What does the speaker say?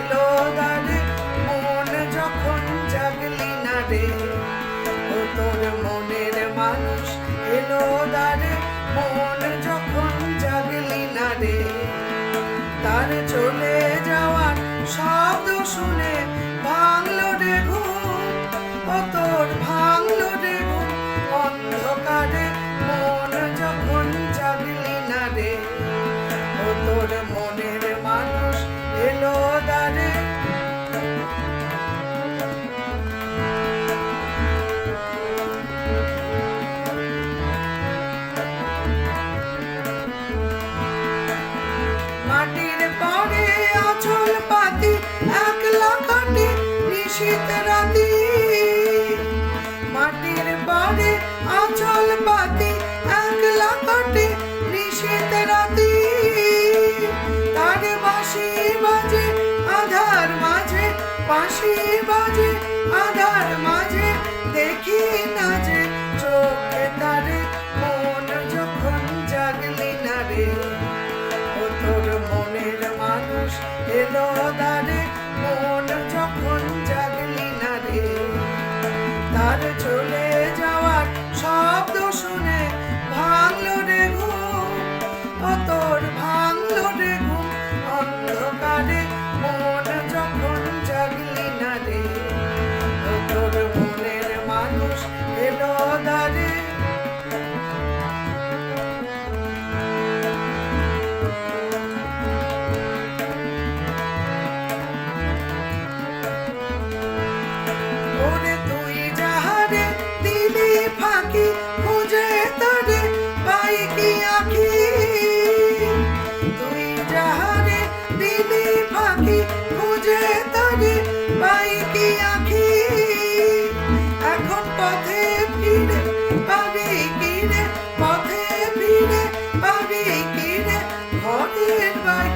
এলো গানে, মন যখন জাগলি না রে। ও তোর মনের মানুষ এলো দারে মন যখন জাগলি না রে। তার চলে যাওয়ার শব্দ শুনে নিশীত রাতি, মাটির পরে আচল পাতি একলা কাটে নিশীত রাতি। তার বাঁশি বাজে, আধার মাঝে, বাঁশি বাজে, আধার মাঝে। দেখি না যে চোখে তারে মন যখন জাগলি না রে। ও তোর মনের মানুষ এলো দারে যে তারি বাইকে আঁখি। এখন পথে ফিরে পাবি কিরে, পথে ফিরে পাবি কিরে, ঘরের বাড়ি